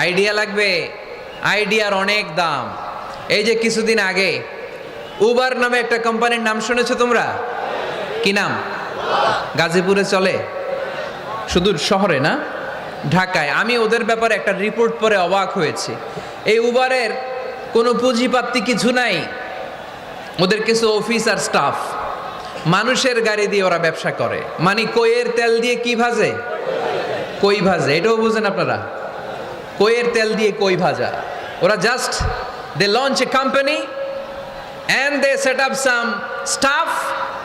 Idea লাগবে? আইডিয়ার অনেক দাম। এই যে কিছুদিন আগে, উবার নামে একটা কোম্পানির নাম শুনেছো তোমরা? কি নাম? গাজীপুরে চলে? শুধু শহরে না, ঢাকায়। আমি ওদের ব্যাপারে একটা রিপোর্ট পরে অবাক হয়েছি। এই উবারের কোনো পুঁজিপাত্তি কিছু নাই। ওদের কিছু অফিস আর স্টাফ। মানুষের গাড়ি দিয়ে ওরা ব্যবসা করে। মানে কইয়ের তেল দিয়ে কি ভাজে? কই ভাজে? এটাও বুঝেন আপনারা? কইয়ের তেল দিয়ে কই ভাজা। ওরা just they launch a company and they set up some staff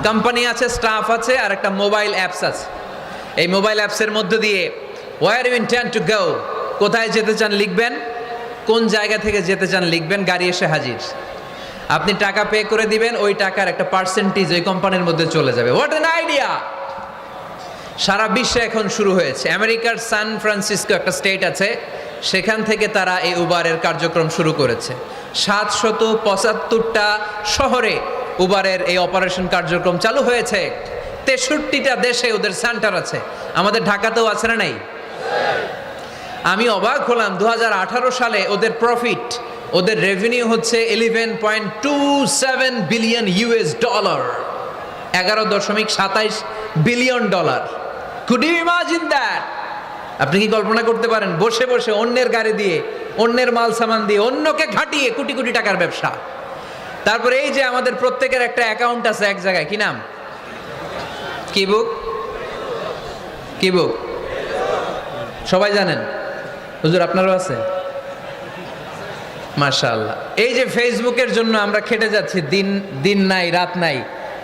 company আছে স্টাফ আছে, আর একটা মোবাইল অ্যাপস আছে। এই মোবাইল অ্যাপসের মধ্য দিয়ে where you intend to go কোথায় যেতে চান লিখবেন? কোন জায়গা থেকে যেতে চান লিখবেন? গাড়ি এসে হাজির। আপনি টাকা পে করে দিবেন, ওই টাকার একটা পার্সেন্টেজ ওই কোম্পানির মধ্যে চলে যাবে। হোয়াট অ্যান আইডিয়া সারা বিশ্বে এখন শুরু হয়েছে। আমেরিকার সান ফ্রান্সিসকো একটা স্টেট আছে সেখান থেকে তারা এই উবারের কার্যক্রম শুরু করেছে। সাতশত পঁচাত্তরটা শহরে উবারের এই অপারেশন কার্যক্রম চালু হয়েছে। তেষট্টিটা দেশে ওদের সেন্টার আছে। আমাদের ঢাকাতেও আছে না নাই? আমি অবাক হলাম দু হাজার আঠারো সালে ওদের প্রফিট ওদের রেভিনিউ হচ্ছে eleven point two seven billion US dollar এগারো দশমিক সাতাইশ billion dollar could imagine that আপনি কি কল্পনা করতে পারেন? বসে বসে অন্যের গাড়ি দিয়ে, অন্যের মাল সামান দিয়ে অন্যকে ঘাটিয়ে কোটি কোটি টাকার ব্যবসা। তারপরে এই যে আমাদের প্রত্যেকের একটা অ্যাকাউন্ট আছে এক জায়গায়, কি নাম? কি বুক? কি বুক? সবাই জানেন? হুজুর আপনারও আছে? মাশাআল্লাহ। এই যে ফেসবুকের জন্য আমরা খেটে যাচ্ছি, দিন দিন নাই, রাত নাই।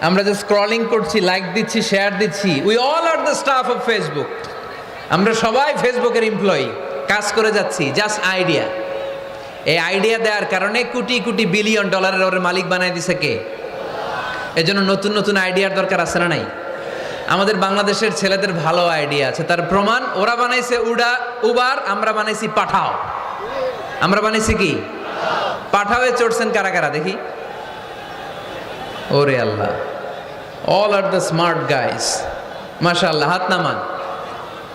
আমরা যে স্ক্রলিং করছি লাইক দিচ্ছি শেয়ার দিচ্ছি we all are the staff of Facebook আমরা সবাই ফেসবুকের এমপ্লয়ি কাজ করে যাচ্ছি জাস্ট আইডিয়া এই আইডিয়া দেওয়ার কারণে কোটি কোটি বিলিয়ন ডলারের ওর মালিক বানাই দিছে কে? এজন্য নতুন নতুন আইডিয়ার দরকার আছে না নাই? আমাদের বাংলাদেশের ছেলেদের ভালো আইডিয়া আছে, তার প্রমাণ ওরা বানাইছে উডা, উবার, আমরা বানাইছি পাঠাও। আমরা বানাইছি কি? পাঠাওয়ে চড়ছেন কারা কারা, দেখি। ওরে Allah all are the smart guys মাশাআল্লাহ, হাত নামান।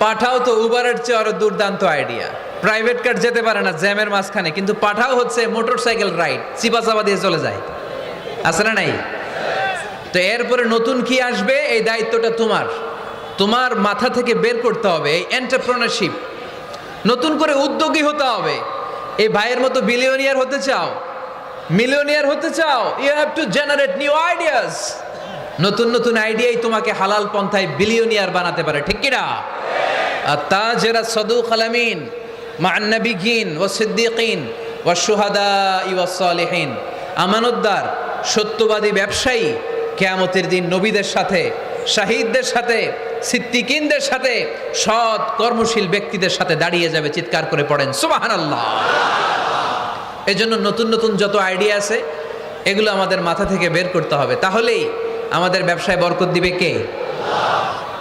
পাঠাও তো উবারের চেয়ে আরও দুর্দান্ত আইডিয়া প্রাইভেট কার যেতে পারে না জ্যামের মাঝখানে, কিন্তু পাঠাও হচ্ছে মোটরসাইকেল রাইড চিপা চাপা দিয়ে চলে যায়। আছে না নাই? তো এরপরে নতুন কি আসবে? এই দায়িত্বটা তোমার। তোমার মাথা থেকে বের করতে হবে এই এন্টারপ্রেনারশিপ নতুন করে উদ্যোগী হতে হবে। এই ভাইয়ের মতো বিলিয়নিয়ার হতে চাও। মিলিয়নিয়ার হতে চাও। You have to generate new ideas নতুন নতুন আইডিয়াই তোমাকে হালাল পন্থায় বিলিয়নিয়ার বানাতে পারে, ঠিক কিনা? তাজেরা সদুক আলামিন মা নবিগিন ও সিদ্দিকিন ও সুহাদা ইওয়াসলিহীন আমানতদার, সত্যবাদী ব্যবসায়ী, কেয়ামতের দিন নবীদের সাথে, শাহিদদের সাথে, সিদ্দিকিনদের সাথে, সৎ কর্মশীল ব্যক্তিদের সাথে দাঁড়িয়ে যাবে, চিৎকার করে পড়েন। সুবাহান আল্লাহ এজন্য নতুন নতুন যত আইডিয়া আছে, এগুলো আমাদের মাথা থেকে বের করতে হবে। তাহলেই আমাদের ব্যবসায় বরকত দিবে কে?